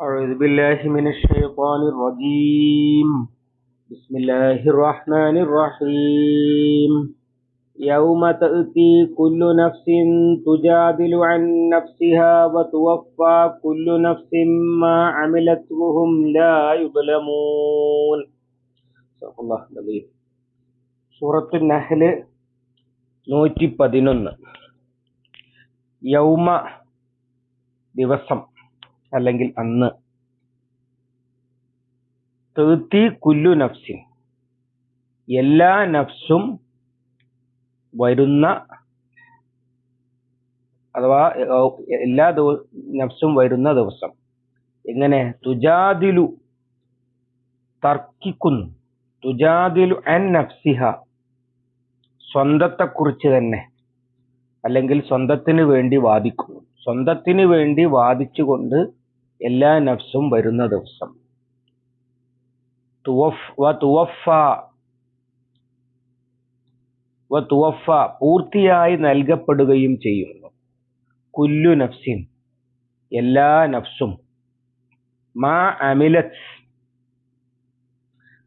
أعوذ بالله من الشيطان الرجيم بسم الله الرحمن الرحيم يوم تأتي كل نفس تجادل عن نفسها وتوفى كل نفس ما عملت وهم لا يظلمون صدق الله العظيم സൂറത്തു നഹല് നൂറ്റി പതിനൊന്ന് യൗമ ദിവസം അല്ലെങ്കിൽ അന്ന്. തീർത്തി കുല്ലു നഫ്സിൻ. എല്ലാ നഫ്സും വരുന്ന അഥവാ എല്ലാ നഫ്സും വരുന്ന ദിവസം. എങ്ങനെ? തുജാദിലു തർക്കിക്കുന്നു. തുജാദിലു അൻ നഫ്സിഹ. സ്വന്തത്തെക്കുറിച്ച് തന്നെ. അല്ലെങ്കിൽ സ്വന്തത്തിന് വേണ്ടി വാദിക്കുന്നു. സ്വന്തത്തിന് വേണ്ടി വാദിച്ചുകൊണ്ട് എല്ലാ നഫ്സും വരുന്ന ദിവസം. പൂർത്തിയായി നൽകപ്പെടുകയും ചെയ്യുന്നു. കുല്ലു നഫ്സിൻ എല്ലാ നഫ്സും. മാ അമിലത്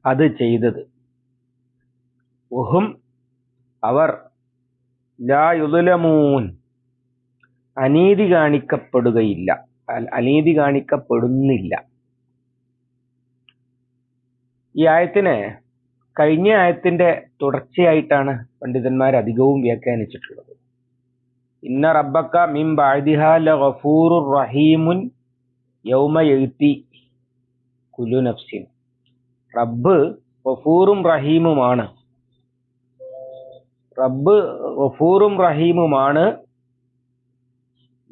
അത് ചെയ്തത്. ഉഹും അവർ ലാ യുദലമൂൻ അനീതി കാണിക്കപ്പെടുകയില്ല. അനീതി കാണിക്കപ്പെടുന്നില്ല. ഈ ആയത്തിനെ കഴിഞ്ഞ ആയത്തിന്റെ തുടർച്ചയായിട്ടാണ് പണ്ഡിതന്മാർ അധികവും വ്യാഖ്യാനിച്ചിട്ടുള്ളത്. ഇന്ന റബ്ബക്ക മിം ലഗഫൂറുർ റഹീമുൻ യൗമ എഴുത്തി കുല്ലു നഫ്സിൻ. റബ്ബ് ഗഫൂറും റഹീമുമാണ്. റബ്ബ് ഗഫൂറും റഹീമുമാണ്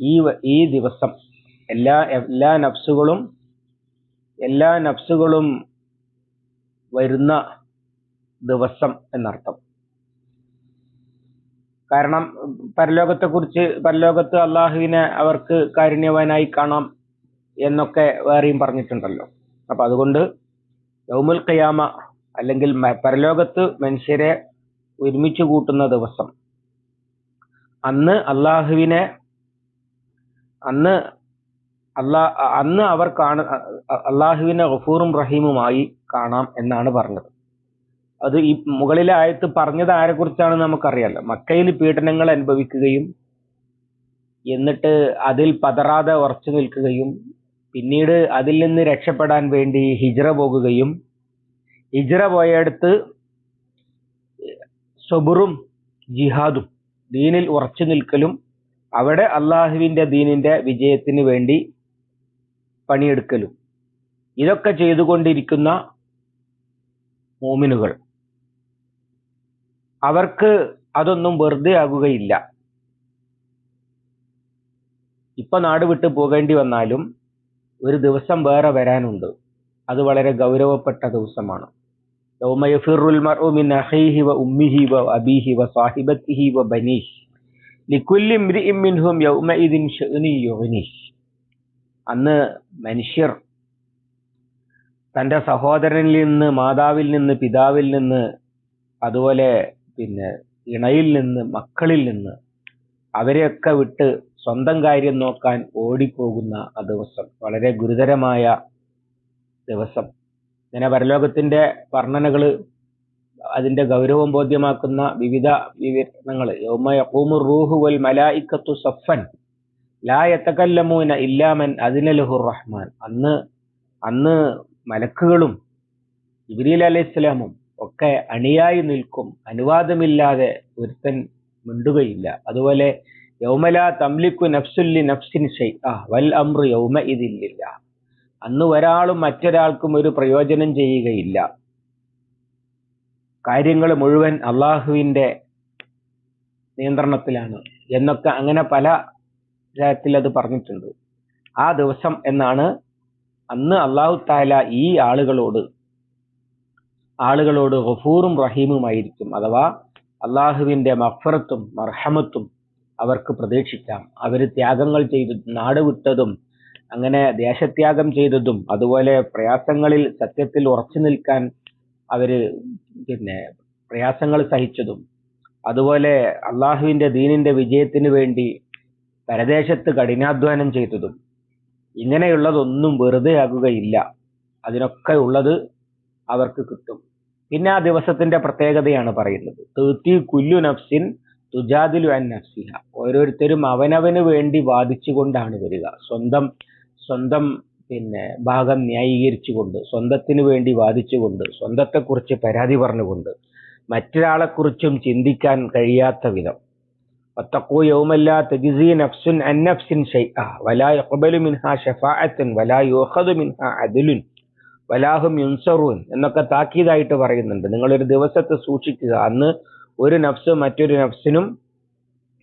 ഈ ഈ ദിവസം. എല്ലാ എല്ലാ നഫ്സുകളും എല്ലാ നഫ്സുകളും വരുന്ന ദിവസം എന്നർത്ഥം. കാരണം പരലോകത്തെക്കുറിച്ച് പരലോകത്ത് അള്ളാഹുവിനെ അവർക്ക് കാരുണ്യവാനായി കാണാം എന്നൊക്കെ വേറെയും പറഞ്ഞിട്ടുണ്ടല്ലോ. അപ്പൊ അതുകൊണ്ട് യൗമുൽ ഖിയാമ അല്ലെങ്കിൽ പരലോകത്ത് മനുഷ്യരെ ഒരുമിച്ച് കൂട്ടുന്ന ദിവസം. അന്ന് അള്ളാഹുവിനെ അന്ന് അല്ലാ അന്ന് അവർ കാണ അള്ളാഹുവിനെ ഗഫൂറും റഹീമുമായി കാണാം എന്നാണ് പറഞ്ഞത്. അത് ഈ മുകളിലെ ആയത്ത് പറഞ്ഞത് ആരെക്കുറിച്ചാണ് നമുക്കറിയാലോ. മക്കയിൽ പീഡനങ്ങൾ അനുഭവിക്കുകയും എന്നിട്ട് അതിൽ പതറാതെ ഉറച്ചു നിൽക്കുകയും പിന്നീട് അതിൽ നിന്ന് രക്ഷപ്പെടാൻ വേണ്ടി ഹിജ്റ പോകുകയും ഹിജ്റ പോയടുത്ത് സബുറും ജിഹാദും ദീനിൽ ഉറച്ചു നിൽക്കലും അവിടെ അള്ളാഹുവിന്റെ ദീനിന്റെ വിജയത്തിന് വേണ്ടി പണിയെടുക്കലും. ഇതൊക്കെ ചെയ്തുകൊണ്ടിരിക്കുന്ന മോമിനുകൾ. അവർക്ക് അതൊന്നും വെറുതെ ആകുകയില്ല. ഇപ്പൊ നാട് വിട്ടു പോകേണ്ടി വന്നാലും ഒരു ദിവസം വേറെ വരാനുണ്ട്. അത് വളരെ ഗൗരവപ്പെട്ട ദിവസമാണ്. അന്ന് മനുഷ്യർ തന്റെ സഹോദരനിൽ നിന്ന് മാതാവിൽ നിന്ന് പിതാവിൽ നിന്ന് അതുപോലെ പിന്നെ ഇണയിൽ നിന്ന് മക്കളിൽ നിന്ന് അവരെയൊക്കെ വിട്ട് സ്വന്തം കാര്യം നോക്കാൻ ഓടിപ്പോകുന്ന ആ ദിവസം. വളരെ ഗുരുതരമായ ദിവസം. ഇങ്ങനെ പരലോകത്തിന്റെ വർണനകൾ അതിന്റെ ഗൗരവം ബോധ്യമാക്കുന്ന വിവിധ വിവരണങ്ങൾ യൗമ യഖൂമു റൂഹു വൽ മലായിക്കത്തു സഫൻ ലാ യതകല്ലമൂന ഇല്ലാമൻ അദിനലഹുർ റഹ്മാൻ. അന്ന് അന്ന് മലക്കുകളും ഇബ്രീൽ അലൈഹിസ്സലാമും ഒക്കെ അണിയായി നിൽക്കും. അനുവാദമില്ലാതെ ഒരുത്തൻ മിണ്ടുകയില്ല. അതുപോലെ യൗമല തംലിക്കു നഫ്സുല്ലി നഫ്സിൻ വൽ അംറു യൗമ ഇതില്ല അന്ന് ഒരാളും മറ്റൊരാൾക്കും ഒരു പ്രയോജനം ചെയ്യുകയില്ല. കാര്യങ്ങൾ മുഴുവൻ അള്ളാഹുവിന്റെ നിയന്ത്രണത്തിലാണ്. എന്നൊക്കെ അങ്ങനെ പല തരത്തിൽ അത് പറഞ്ഞിട്ടുണ്ട്. ആ ദിവസം എന്നാണ് അന്ന് അള്ളാഹു താല ഈ ആളുകളോട് ആളുകളോട് ഹഫൂറും റഹീമുമായിരിക്കും അഥവാ അള്ളാഹുവിന്റെ മഫറത്തും മർഹമത്തും അവർക്ക് പ്രതീക്ഷിക്കാം. അവർ ത്യാഗങ്ങൾ ചെയ്തു നാട് വിട്ടതും അങ്ങനെ ദേശത്യാഗം ചെയ്തതും അതുപോലെ പ്രയാസങ്ങളിൽ സത്യത്തിൽ ഉറച്ചു നിൽക്കാൻ അവർ പിന്നെ പ്രയാസങ്ങൾ സഹിച്ചതും അതുപോലെ അള്ളാഹുവിന്റെ ദീനിന്റെ വിജയത്തിന് വേണ്ടി പരദേശത്ത് കഠിനാധ്വാനം ചെയ്തതും ഇങ്ങനെയുള്ളതൊന്നും വെറുതെ ആകുകയില്ല. അതിനൊക്കെ ഉള്ളത് അവർക്ക് കിട്ടും. പിന്നെ ആ ദിവസത്തിന്റെ പ്രത്യേകതയാണ് പറയുന്നത്. തീർത്തി കുല്ലു നഫ്സിൻ തുജാദിലു അൻ നഫ്സിഹ. ഓരോരുത്തരും അവനവന് വേണ്ടി വാദിച്ചുകൊണ്ടാണ് വരിക. സ്വന്തം സ്വന്തം പിന്നെ ഭാഗം ന്യായീകരിച്ചുകൊണ്ട് സ്വന്തത്തിന് വേണ്ടി വാദിച്ചുകൊണ്ട് സ്വന്തത്തെക്കുറിച്ച് പരാതി പറഞ്ഞുകൊണ്ട് മറ്റൊരാളെക്കുറിച്ചും ചിന്തിക്കാൻ കഴിയാത്ത വിധം വത്തക്കൂ യൗമല്ലാ തജിസി നഫ്സുൻ അൻ നഫ്സിൻ ഷൈഅ വലാ യഖ്ബലു മിൻഹാ ഷഫാഅത്തുൻ വലാ യൂഖദു മിൻഹാ അദലുൻ വലാഹും യുൻസറൂൻ എന്നൊക്കെ താക്കീതായിട്ട് പറയുന്നുണ്ട്. നിങ്ങൾ ഒരു ദിവസത്തെ സൂക്ഷിക്കുക. അന്ന് ഒരു നഫ്സ് മറ്റൊരു നഫ്സിനും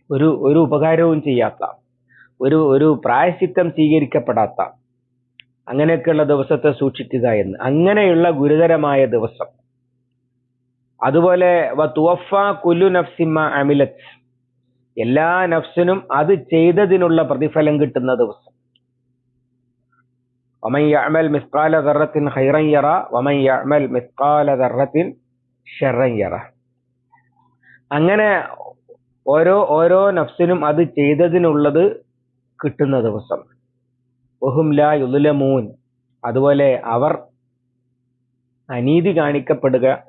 ഒരു ഒരു ഉപകാരവും ചെയ്യാത്ത. ഒരു ഒരു പ്രായശിത്തം സ്വീകരിക്കപ്പെടാത്ത. അങ്ങനെയൊക്കെയുള്ള ദിവസത്തെ സൂക്ഷിക്കുക എന്ന്. അങ്ങനെയുള്ള ഗുരുതരമായ ദിവസം. അതുപോലെ വ തുവഫ കുല്ലു നഫ്സിമ അമിലത്ത്. എല്ലാ നഫ്സിനും അത് ചെയ്തതിനുള്ള പ്രതിഫലം കിട്ടുന്ന ദിവസം. ഒമൻ യമൽ മിസ്കാല ദറത്തിൻ ഹൈറൻ യറ ഒമൻ യമൽ മിസ്കാല ദറത്തിൻ ഷെറൻ യറ. അങ്ങനെ ഓരോ ഓരോ നഫ്സിനും അത് ചെയ്തതിനുള്ളത് കിട്ടുന്ന ദിവസം. ഒഹുംലാ യുലമൂൻ. അതുപോലെ അവർ അനീതി കാണിക്കപ്പെടുക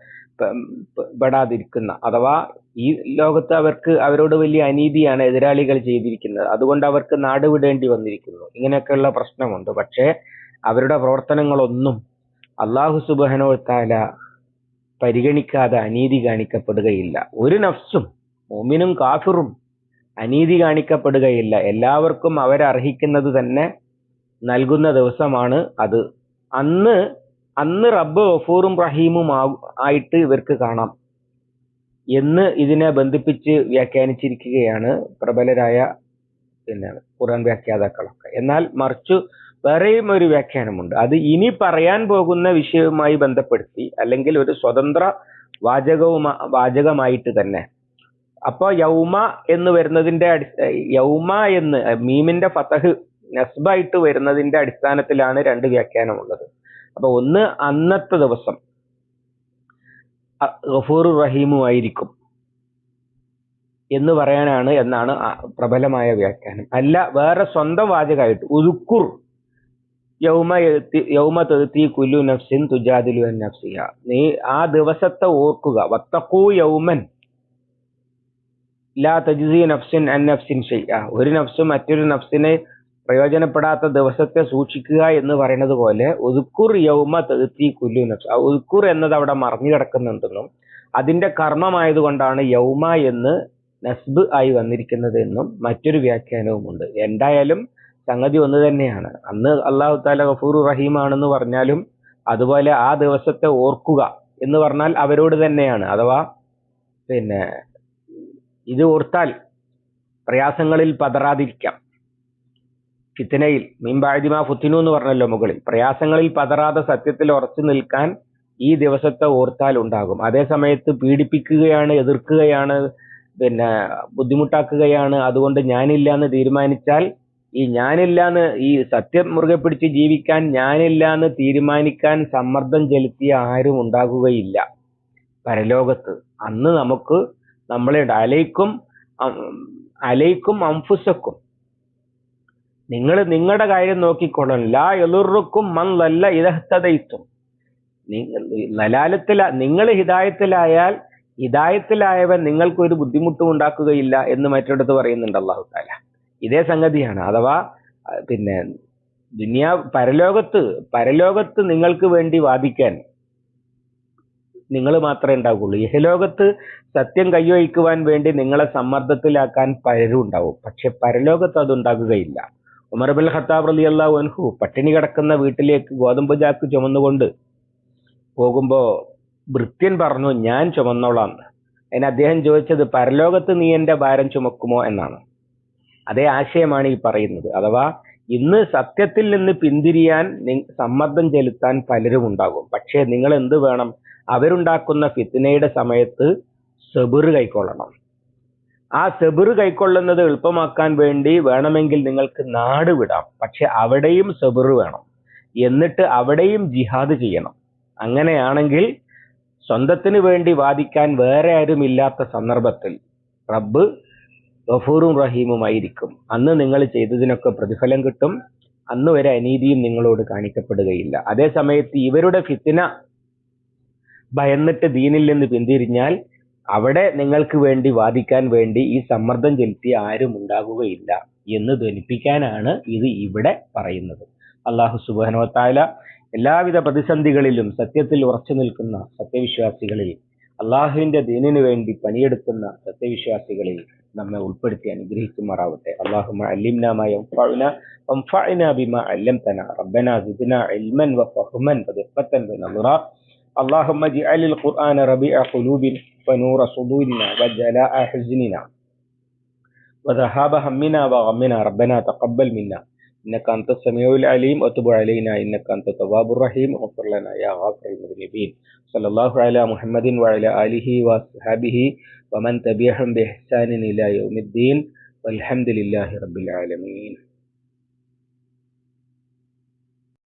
പെടാതിരിക്കുന്ന അഥവാ ഈ ലോകത്ത് അവർക്ക് അവരോട് വലിയ അനീതിയാണ് എതിരാളികൾ ചെയ്തിരിക്കുന്നത്. അതുകൊണ്ട് അവർക്ക് നാട് വിടേണ്ടി വന്നിരിക്കുന്നു. ഇങ്ങനെയൊക്കെയുള്ള പ്രശ്നമുണ്ട്. പക്ഷേ അവരുടെ പ്രവർത്തനങ്ങളൊന്നും അള്ളാഹു സുബഹനോത്താല താല പരിഗണിക്കാതെ അനീതി കാണിക്കപ്പെടുകയില്ല. ഒരു നഫ്സും മോമിനും കാഫിറും അനീതി കാണിക്കപ്പെടുകയില്ല. എല്ലാവർക്കും അവരർഹിക്കുന്നത് തന്നെ നൽകുന്ന ദിവസമാണ് അത്. അന്ന് അന്ന് റബ്ബ് ഗഫൂറും റഹീമും ആയിട്ട് ഇവർക്ക് കാണാം എന്ന് ഇതിനെ ബന്ധിപ്പിച്ച് വ്യാഖ്യാനിച്ചിരിക്കുകയാണ് പ്രബലരായ പിന്നെ ഖുർആൻ വ്യാഖ്യാതാക്കളൊക്കെ. എന്നാൽ മറിച്ചു വേറെയും ഒരു വ്യാഖ്യാനമുണ്ട്. അത് ഇനി പറയാൻ പോകുന്ന വിഷയവുമായി ബന്ധപ്പെടുത്തി അല്ലെങ്കിൽ ഒരു സ്വതന്ത്ര വാചകവും വാചകമായിട്ട് തന്നെ. അപ്പൊ യൗമ എന്ന് വരുന്നതിന്റെ യൗമ എന്ന് മീമിന്റെ ഫതഹ് നസ്ബായിട്ട് വരുന്നതിന്റെ അടിസ്ഥാനത്തിലാണ് രണ്ട് വ്യാഖ്യാനമുള്ളത്. അപ്പൊ ഒന്ന് അന്നത്തെ ദിവസം. ഗഫൂർ റഹീമുമായിരിക്കും എന്ന് പറയാനാണ് എന്നാണ് പ്രബലമായ വ്യാഖ്യാനം. അല്ല വേറെ സ്വന്തം വാചകമായിട്ട് ഉരുക്കുർ യൗമ യൗമ തെത്തി കുല്ലു നഫ്സിൻ തുജാദിലു നഫ്സിയ നീ ആ ദിവസത്തെ ഓർക്കുക. വത്തക്കൂ യൗമൻ ലാ തജിസി നഫ്സിൻ അൻ നഫ്സിൻ ഷെയ്യ ഒരു നഫ്സും മറ്റൊരു നഫ്സിനെ പ്രയോജനപ്പെടാത്ത ദിവസത്തെ സൂക്ഷിക്കുക എന്ന് പറയുന്നത് പോലെ ഉദ്ക്കുർ യൗമ തെത്തി കുല്ലു നഫ്സ്. ആ ഉദ്ക്കുർ എന്നത് അവിടെ മറിഞ്ഞു കിടക്കുന്നുണ്ടെന്നും അതിന്റെ കർമ്മമായതുകൊണ്ടാണ് യൗമ എന്ന് നസ്ബ് ആയി വന്നിരിക്കുന്നത് എന്നും മറ്റൊരു വ്യാഖ്യാനവുമുണ്ട്. എന്തായാലും സംഗതി ഒന്ന് തന്നെയാണ്. അന്ന് അള്ളാഹു താല ഗഫൂർ റഹീമാണെന്ന് പറഞ്ഞാലും അതുപോലെ ആ ദിവസത്തെ ഓർക്കുക എന്ന് പറഞ്ഞാൽ അവരോട് തന്നെയാണ്. അഥവാ പിന്നെ ഇത് ഓർത്താൽ പ്രയാസങ്ങളിൽ പതറാതിരിക്കാം. ഫിത്തനയിൽ മീൻബാഴ്തിമ ഫുത്തിനു എന്ന് പറഞ്ഞല്ലോ മുകളിൽ. പ്രയാസങ്ങളിൽ പതറാതെ സത്യത്തിൽ ഉറച്ചു നിൽക്കാൻ ഈ ദിവസത്തെ ഓർത്താൽ ഉണ്ടാകും. അതേ സമയത്ത് പീഡിപ്പിക്കുകയാണ് എതിർക്കുകയാണ് പിന്നെ ബുദ്ധിമുട്ടാക്കുകയാണ്. അതുകൊണ്ട് ഞാനില്ല എന്ന് തീരുമാനിച്ചാൽ ഈ ഞാനില്ല എന്ന് ഈ സത്യം മുറുകെ പിടിച്ച് ജീവിക്കാൻ ഞാനില്ല എന്ന് തീരുമാനിക്കാൻ സമ്മർദ്ദം ചെലുത്തിയ ആരും ഉണ്ടാകുകയില്ല. പരലോകത്ത് അന്ന് നമുക്ക് നമ്മളുടെ അലൈക്കും അലൈക്കും അംഫുസക്കും നിങ്ങൾ നിങ്ങളുടെ കാര്യം നോക്കിക്കൊള്ളണം. ലാ എളുറുക്കും മൻ ലല്ല ഇതഹത്തതയിത്തും ലലാലത്തില നിങ്ങൾ ഹിതായത്തിലായാൽ ഹിതായത്തിലായവൻ നിങ്ങൾക്കൊരു ബുദ്ധിമുട്ടും ഉണ്ടാക്കുകയില്ല എന്ന് മറ്റൊരിടത്ത് പറയുന്നുണ്ട് അള്ളാഹു താല ഇതേ സംഗതിയാണ്. അഥവാ പിന്നെ ദുനിയാ പരലോകത്ത് പരലോകത്ത് നിങ്ങൾക്ക് വേണ്ടി വാദിക്കാൻ നിങ്ങൾ മാത്രമേ ഉണ്ടാവുകയുള്ളൂ ഇഹലോകത്ത് സത്യം കൈവയ്ക്കുവാൻ വേണ്ടി നിങ്ങളെ സമ്മർദ്ദത്തിലാക്കാൻ പലരും ഉണ്ടാവും. പക്ഷെ പരലോകത്ത് അത് ഉണ്ടാകുകയില്ല. ഉമർബുൽ ഖത്താബ് റലി അള്ളാഹു അൻഹു പട്ടിണി കിടക്കുന്ന വീട്ടിലേക്ക് ഗോതമ്പ് ചാക്ക് ചുമന്നുകൊണ്ട് പോകുമ്പോൾ ഭൃത്യൻ പറഞ്ഞു ഞാൻ ചുമന്നോളാം. അതിന് അദ്ദേഹം ചോദിച്ചത് പരലോകത്ത് നീ എന്റെ ഭാരം ചുമക്കുമോ? എന്നാണ്. അതേ ആശയമാണ് ഈ പറയുന്നത്. അഥവാ ഇന്ന് സത്യത്തിൽ നിന്ന് പിന്തിരിയാൻ സമ്മർദ്ദം ചെലുത്താൻ പലരും ഉണ്ടാകും. പക്ഷേ നിങ്ങൾ എന്ത് വേണം? അവരുണ്ടാക്കുന്ന ഫിത്തിനയുടെ സമയത്ത് സെബിറ് കൈക്കൊള്ളണം. ആ സെബിറ് കൈക്കൊള്ളുന്നത് എളുപ്പമാക്കാൻ വേണ്ടി വേണമെങ്കിൽ നിങ്ങൾക്ക് നാട് വിടാം. പക്ഷെ അവിടെയും സെബിറ് വേണം. എന്നിട്ട് അവിടെയും ജിഹാദ് ചെയ്യണം. അങ്ങനെയാണെങ്കിൽ സ്വന്തത്തിന് വേണ്ടി വാദിക്കാൻ വേറെ ആരും ഇല്ലാത്ത സന്ദർഭത്തിൽ റബ്ബ് ഗഫൂറും റഹീമുമായിരിക്കും. അന്ന് നിങ്ങൾ ചെയ്തതിനൊക്കെ പ്രതിഫലം കിട്ടും. അന്ന് വരെ അനീതിയും നിങ്ങളോട് കാണിക്കപ്പെടുകയില്ല. അതേ സമയത്ത് ഇവരുടെ ഫിത്തിന ഭയന്നിട്ട് ദീനിൽ നിന്ന് പിന്തിരിഞ്ഞാൽ അവിടെ നിങ്ങൾക്ക് വേണ്ടി വാദിക്കാൻ വേണ്ടി ഈ സമ്മർദ്ദം ചെലുത്തി ആരും ഉണ്ടാകുകയില്ല എന്ന് ധനിപ്പിക്കാനാണ് ഇത് ഇവിടെ പറയുന്നത്. അള്ളാഹു സുബനോത്തായ എല്ലാവിധ പ്രതിസന്ധികളിലും സത്യത്തിൽ ഉറച്ചു നിൽക്കുന്ന സത്യവിശ്വാസികളിൽ അള്ളാഹുവിന്റെ ദീനിനു വേണ്ടി പണിയെടുക്കുന്ന സത്യവിശ്വാസികളിൽ നമ്മെ ഉൾപ്പെടുത്തി അനുഗ്രഹിക്കുമാറാവട്ടെ. അള്ളാഹു അല്ലിംനാമായ ونور صدورنا وجلاء حزننا. وذهاب همنا وغمنا ربنا تقبل منا. إنك أنت السميع العليم وتب علينا إنك أنت التواب الرحيم. واغفر لنا يا غافر المذنبين. صلى الله على محمد وعلى آله وصحبه ومن تبعهم بإحسان إلى يوم الدين. والحمد لله رب العالمين.